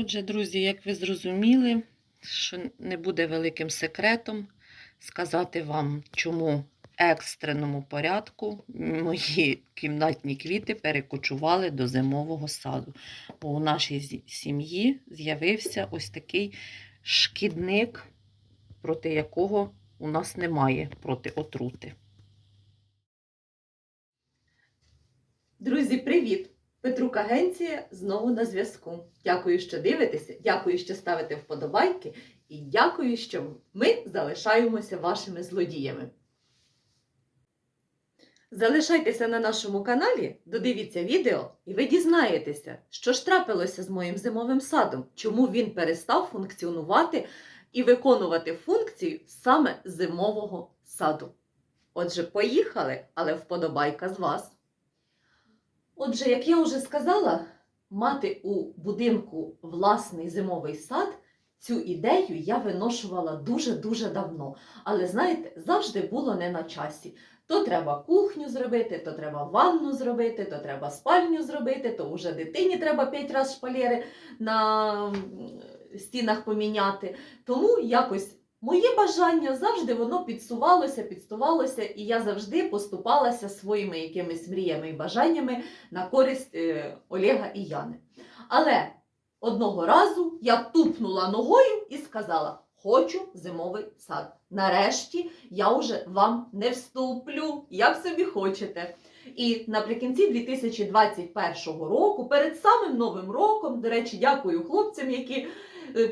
Отже, друзі, як ви зрозуміли, що не буде великим секретом сказати вам, чому екстреному порядку мої кімнатні квіти перекочували до зимового саду. Бо у нашій сім'ї з'явився ось такий шкідник, проти якого у нас немає проти отрути. Друзі, привіт! Петрук Агенція знову на зв'язку. Дякую, що дивитеся, дякую, що ставите вподобайки, і дякую, що ми залишаємося вашими злодіями. Залишайтеся на нашому каналі, додивіться відео, і ви дізнаєтеся, що ж трапилося з моїм зимовим садом, чому він перестав функціонувати і виконувати функцію саме зимового саду. Отже, поїхали, але вподобайка з вас. Отже, як я вже сказала, мати у будинку власний зимовий сад, цю ідею я виношувала дуже-дуже давно. Але знаєте, завжди було не на часі. То треба кухню зробити, то треба ванну зробити, то треба спальню зробити, то вже дитині треба п'ять разів шпалери на стінах поміняти. Тому якось моє бажання завжди воно підсувалося, підсувалося, і я завжди поступалася своїми якимись мріями і бажаннями на користь е, Олега і Яни. Але одного разу я тупнула ногою і сказала: Хочу зимовий сад. Нарешті я вже вам не вступлю, як собі хочете. І наприкінці 2021 року, перед самим новим роком, до речі, дякую хлопцям, які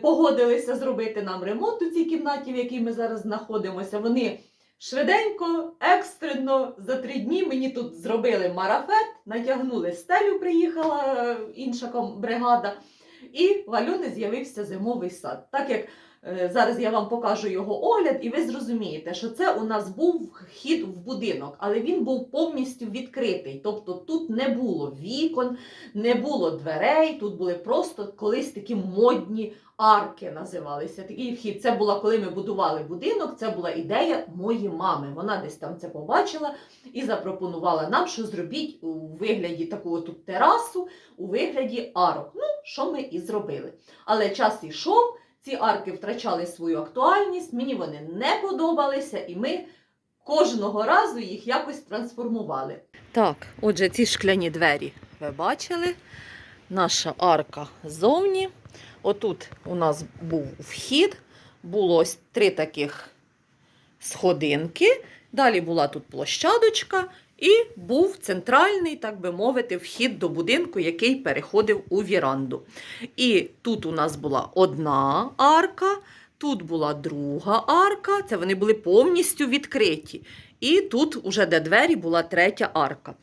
погодилися зробити нам ремонт у цій кімнаті, в якій ми зараз знаходимося. Вони швиденько, екстрено, за три дні мені тут зробили марафет, натягнули стелю, приїхала е, інша бригада, і в Альони з'явився зимовий сад. Так як е, зараз я вам покажу його огляд, і ви зрозумієте, що це у нас був вхід в будинок, але він був повністю відкритий. Тобто тут не було вікон, не було дверей, тут були просто колись такі модні арки називалися. Такий вхід. Це була, коли ми будували будинок, це була ідея моєї мами. Вона десь там це побачила і запропонувала нам, що зробіть у вигляді такого тут терасу, у вигляді арок. Ну, що ми і зробили. Але час ішов, ці арки втрачали свою актуальність, мені вони не подобалися, і ми кожного разу їх якось трансформували. Так, отже, ці шкляні двері ви бачили. Наша арка ззовні. Отут у нас був вхід, було ось три таких сходинки. Далі була тут площадочка, і був центральний, так би мовити, вхід до будинку, який переходив у віранду. І тут у нас була одна арка, тут була друга арка. Це вони були повністю відкриті. І тут, уже де двері, була третя арка.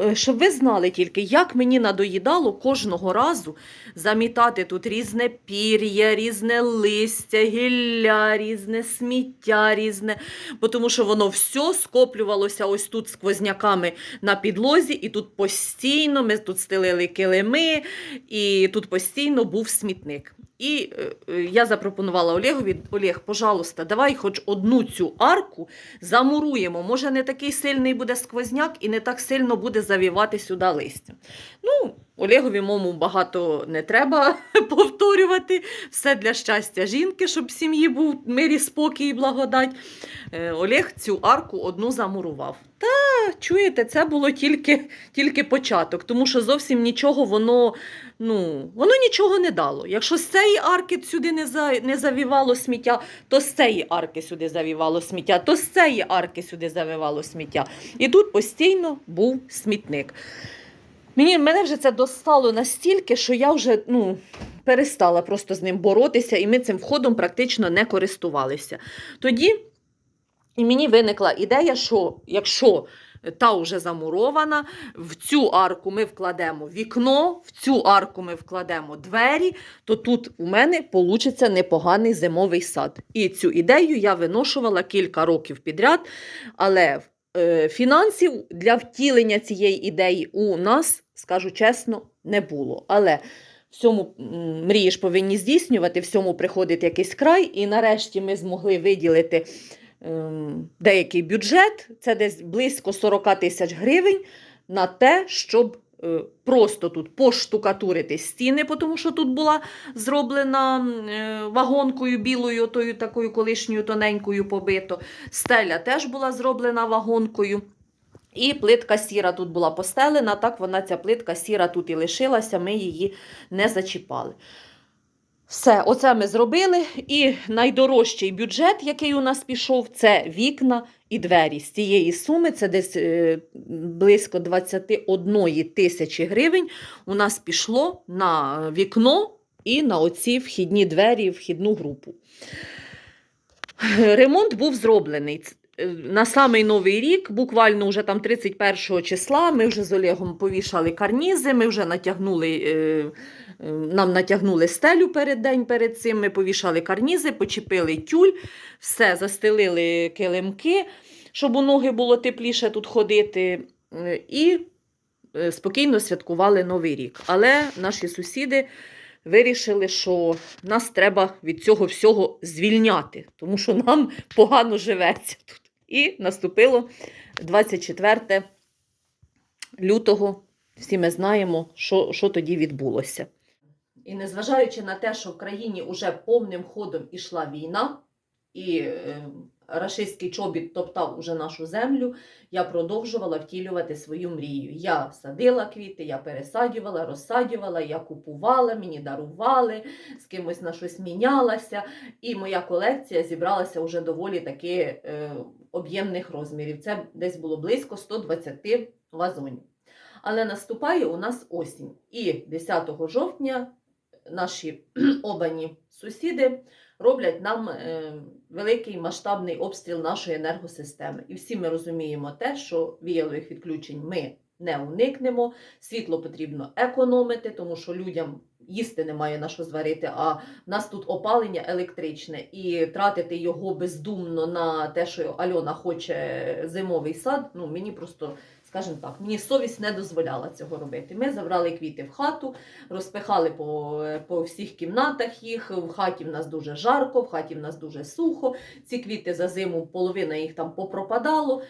Е, Щоб ви знали тільки, як мені надоїдало кожного разу замітати тут різне пір'я, різне листя, гілля, різне сміття, різне, бо тому що воно все скоплювалося ось тут сквозняками на підлозі, і тут постійно ми тут стелили килими, і тут постійно був смітник. І е, е, я запропонувала Олегові, Олег, пожалуйста, давай хоч одну цю арку замуруємо. Може, не такий сильний буде сквозняк і не так сильно буде завівати сюди листя. Ну, Олегові мому багато не треба повторювати. Все для щастя жінки, щоб в сім'ї був мир і спокій і благодать. Е, Олег цю арку одну замурував. Та чуєте, це було тільки, тільки початок, тому що зовсім нічого воно, ну, воно нічого не дало. Якщо з цієї арки сюди не, за, не завівало сміття, то з цієї арки сюди завівало сміття, то з цієї арки сюди завивало сміття. І тут постійно був смітник. Мені, мене вже це достало настільки, що я вже ну, перестала просто з ним боротися, і ми цим входом практично не користувалися. Тоді і мені виникла ідея, що якщо та вже замурована, в цю арку ми вкладемо вікно, в цю арку ми вкладемо двері, то тут у мене вийде непоганий зимовий сад. І цю ідею я виношувала кілька років підряд, але е, фінансів для втілення цієї ідеї у нас, скажу чесно, не було. Але всьому м, мрії ж повинні здійснювати, всьому приходить якийсь край, і нарешті ми змогли виділити деякий бюджет, це десь близько 40 тисяч гривень, на те, щоб е, просто тут поштукатурити стіни, тому що тут була зроблена е, вагонкою білою, тою такою колишньою тоненькою побито. Стеля теж була зроблена вагонкою. І плитка сіра тут була постелена, так вона ця плитка сіра тут і лишилася, ми її не зачіпали. Все, оце ми зробили. І найдорожчий бюджет, який у нас пішов, це вікна і двері. З цієї суми це десь е, близько 21 тисячі гривень. У нас пішло на вікно і на оці вхідні двері, вхідну групу. Ремонт був зроблений. Е, На самий новий рік, буквально вже там 31 числа, ми вже з Олегом повішали карнізи, ми вже натягнули, е, е, нам натягнули стелю перед день перед цим. Ми повішали карнізи, почепили тюль, все, застелили килимки, щоб у ноги було тепліше тут ходити. І спокійно святкували Новий рік. Але наші сусіди вирішили, що нас треба від цього всього звільняти, тому що нам погано живеться тут. І наступило 24 лютого. Всі ми знаємо, що, що тоді відбулося. І незважаючи на те, що в країні вже повним ходом ішла війна, і е, рашистський чобіт топтав уже нашу землю, я продовжувала втілювати свою мрію. Я садила квіти, я пересадювала, розсадювала, я купувала, мені дарували, з кимось на щось мінялася. І моя колекція зібралася вже доволі таки е, об'ємних розмірів. Це десь було близько 120 вазонів. Але наступає у нас осінь. І 10 жовтня наші обані сусіди роблять нам е, великий масштабний обстріл нашої енергосистеми. І всі ми розуміємо те, що віялових відключень ми не уникнемо. Світло потрібно економити, тому що людям їсти немає на що зварити. А в нас тут опалення електричне, і тратити його бездумно на те, що Альона хоче зимовий сад. Ну мені просто. Скажімо так, мені совість не дозволяла цього робити. Ми забрали квіти в хату, розпихали по, по всіх кімнатах їх. В хаті в нас дуже жарко, в хаті в нас дуже сухо. Ці квіти за зиму половина їх там попропадало.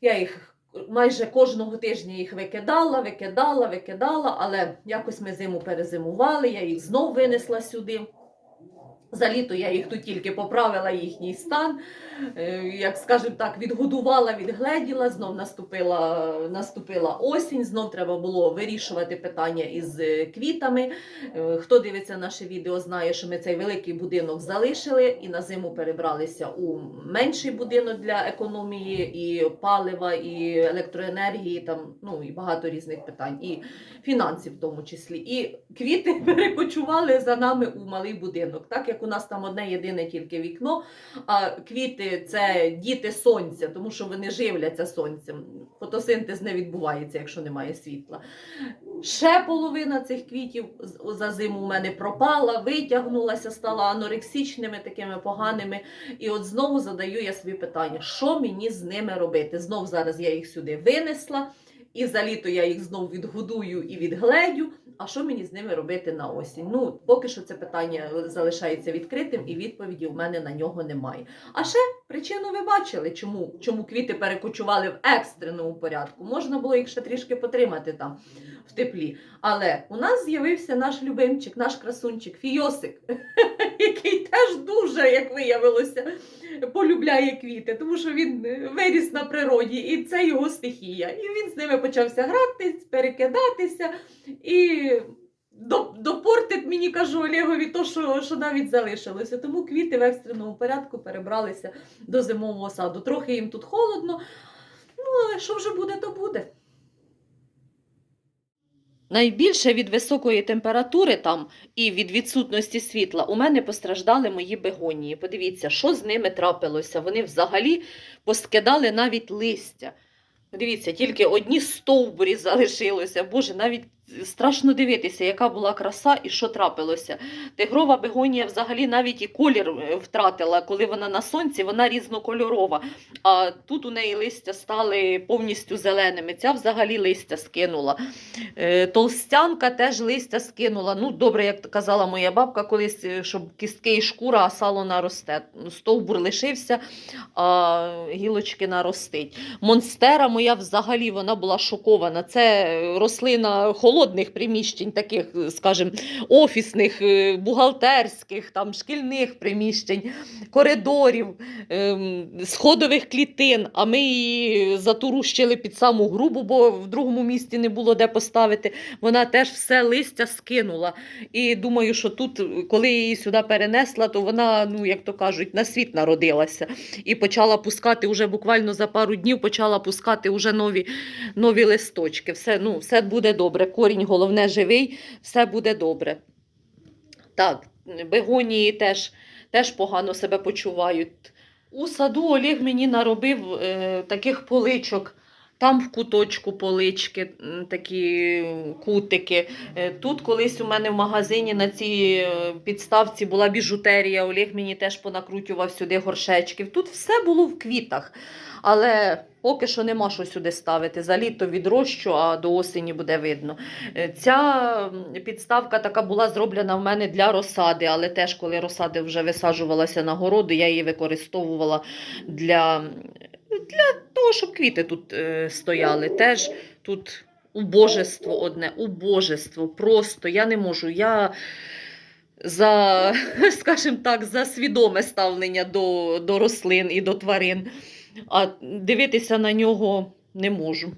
Я їх майже кожного тижня їх викидала, викидала, викидала, але якось ми зиму перезимували, я їх знов винесла сюди. За літо я їх тут тільки поправила їхній стан, е, як скажемо так, відгодувала, відгледіла, знов наступила, наступила осінь, знов треба було вирішувати питання із е, квітами. Е, Хто дивиться наше відео, знає, що ми цей великий будинок залишили і на зиму перебралися у менший будинок для економії і палива, і електроенергії, там, ну, і багато різних питань, і фінансів в тому числі. І квіти перекочували за нами у малий будинок. Так як у нас там одне єдине тільки вікно, а квіти це діти сонця, тому що вони живляться сонцем. Фотосинтез не відбувається, якщо немає світла. Ще половина цих квітів за зиму у мене пропала, витягнулася, стала анорексичними, такими поганими. І от знову задаю я собі питання, що мені з ними робити? Знов зараз я їх сюди винесла, і за літо я їх знов відгодую і відгледю. А що мені з ними робити на осінь? Ну, поки що це питання залишається відкритим, і відповіді у мене на нього немає. А ще причину ви бачили, чому, чому квіти перекочували в екстреному порядку. Можна було їх ще трішки потримати там в теплі. Але у нас з'явився наш любимчик, наш красунчик, фійосик, який теж дуже, як виявилося, полюбляє квіти, тому що він е, виріс на природі, і це його стихія. І він з ними почався гратись, перекидатися і допортить мені, кажу Олегові, то, що, що навіть залишилося. Тому квіти в екстреному порядку перебралися до зимового саду. Трохи їм тут холодно, ну але що вже буде, то буде. Найбільше від високої температури там і від відсутності світла у мене постраждали мої бегонії. Подивіться, що з ними трапилося. Вони взагалі поскидали навіть листя. Подивіться, тільки одні стовбурі залишилося. Боже, навіть страшно дивитися, яка була краса і що трапилося. Тигрова бегонія взагалі навіть і колір е, втратила, коли вона на сонці, вона різнокольорова. А тут у неї листя стали повністю зеленими. Ця взагалі листя скинула. Е, Толстянка теж листя скинула. Ну, добре, як казала моя бабка, колись, е, щоб кістки і шкура, а сало наросте. Стовбур лишився, а гілочки наростить. Монстера моя взагалі вона була шокована. Це рослина холодних приміщень, таких, скажімо, офісних, е, бухгалтерських, там, шкільних приміщень, коридорів, ем, сходових клітин. А ми її затурущили під саму грубу, бо в другому місці не було де поставити. Вона теж все листя скинула. І думаю, що тут, коли я її сюди перенесла, то вона, ну як то кажуть, на світ народилася і почала пускати уже буквально за пару днів, почала пускати уже нові, нові листочки. Все, ну, все буде добре. Корінь, головне, живий, все буде добре. Так, бегонії теж, теж погано себе почувають. У саду Олег мені наробив е, таких поличок. Там в куточку полички, такі кутики. Е, Тут колись у мене в магазині на цій е, підставці була біжутерія. Олег мені теж понакрутював сюди горшечків. Тут все було в квітах. Але поки що нема що сюди ставити. За літо відрощу, а до осені буде видно. Е, Ця підставка така була зроблена в мене для розсади, але теж, коли розсади вже висаджувалася на городи, я її використовувала для, для того, щоб квіти тут е, стояли. Теж тут убожество одне, убожество. Просто я не можу. Я за, скажімо так, за свідоме ставлення до, до рослин і до тварин. А дивитися на нього не можу.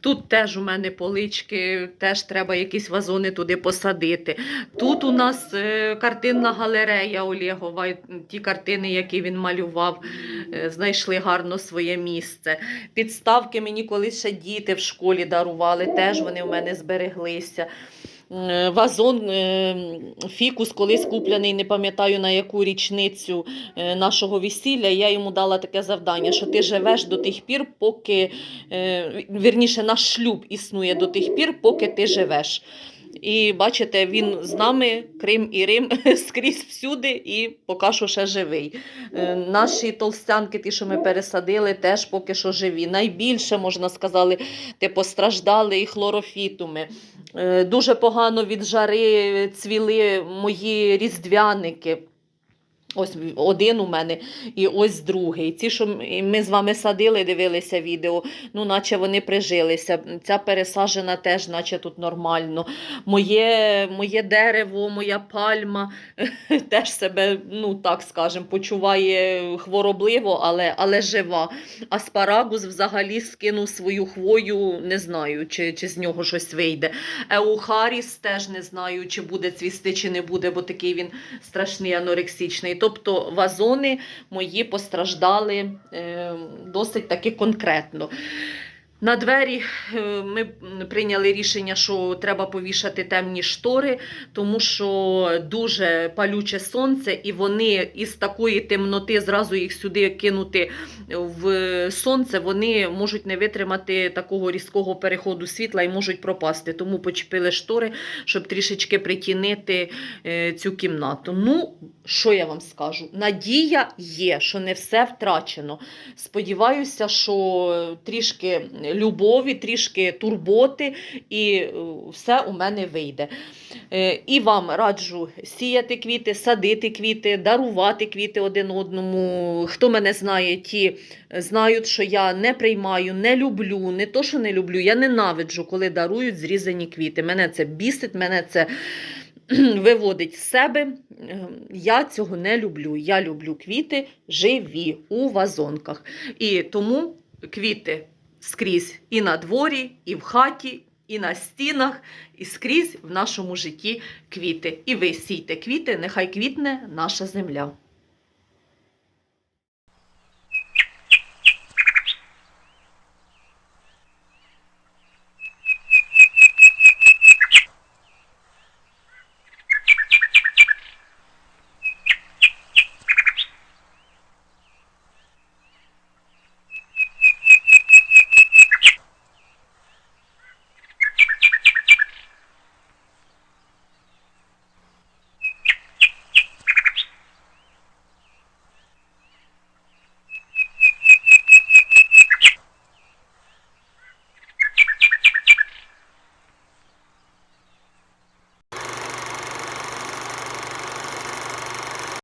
Тут теж у мене полички, теж треба якісь вазони туди посадити. Тут у нас е, картинна галерея Олєгова, ті картини, які він малював, е, знайшли гарно своє місце. Підставки мені колись ще діти в школі дарували, теж вони в мене збереглися. Е, Вазон, е, фікус колись куплений, не пам'ятаю на яку річницю е, нашого весілля. Я йому дала таке завдання, що ти живеш до тих пір, поки вірніше, наш шлюб існує до тих пір, поки ти живеш. І бачите, він з нами, Крим і Рим, скрізь всюди, і поки що ще живий. Е, Наші толстянки, ті, що ми пересадили, теж поки що живі. Найбільше, можна сказати, ти постраждали і хлорофітуми. Е, Дуже погано від жари цвіли мої різдвяники. Ось один у мене і ось другий. Ці, що ми з вами садили, дивилися відео, ну, наче вони прижилися. Ця пересаджена теж, наче тут нормально. Моє, моє дерево, моя пальма теж себе, ну так скажемо, почуває хворобливо, але, але жива. Аспарагус взагалі скинув свою хвою, не знаю, чи, чи з нього щось вийде. Еухаріс теж не знаю, чи буде цвісти, чи не буде, бо такий він страшний анорексичний. Тобто вазони мої постраждали е, досить таки конкретно. На двері е, ми прийняли рішення, що треба повішати темні штори, тому що дуже палюче сонце, і вони із такої темноти зразу їх сюди кинути в сонце, вони можуть не витримати такого різкого переходу світла і можуть пропасти. Тому почепили штори, щоб трішечки притінити е, цю кімнату. Ну, що я вам скажу? Надія є, що не все втрачено. Сподіваюся, що трішки любові, трішки турботи, і е, все у мене вийде. Е, І вам раджу сіяти квіти, садити квіти, дарувати квіти один одному. Хто мене знає, ті знають, що я не приймаю, не люблю, не то, що не люблю, я ненавиджу, коли дарують зрізані квіти. Мене це бісить, мене це виводить з себе. Е, Я цього не люблю. Я люблю квіти живі у вазонках. І тому квіти скрізь і на дворі, і в хаті, і на стінах, і скрізь в нашому житті квіти. І ви сійте квіти, нехай квітне наша земля.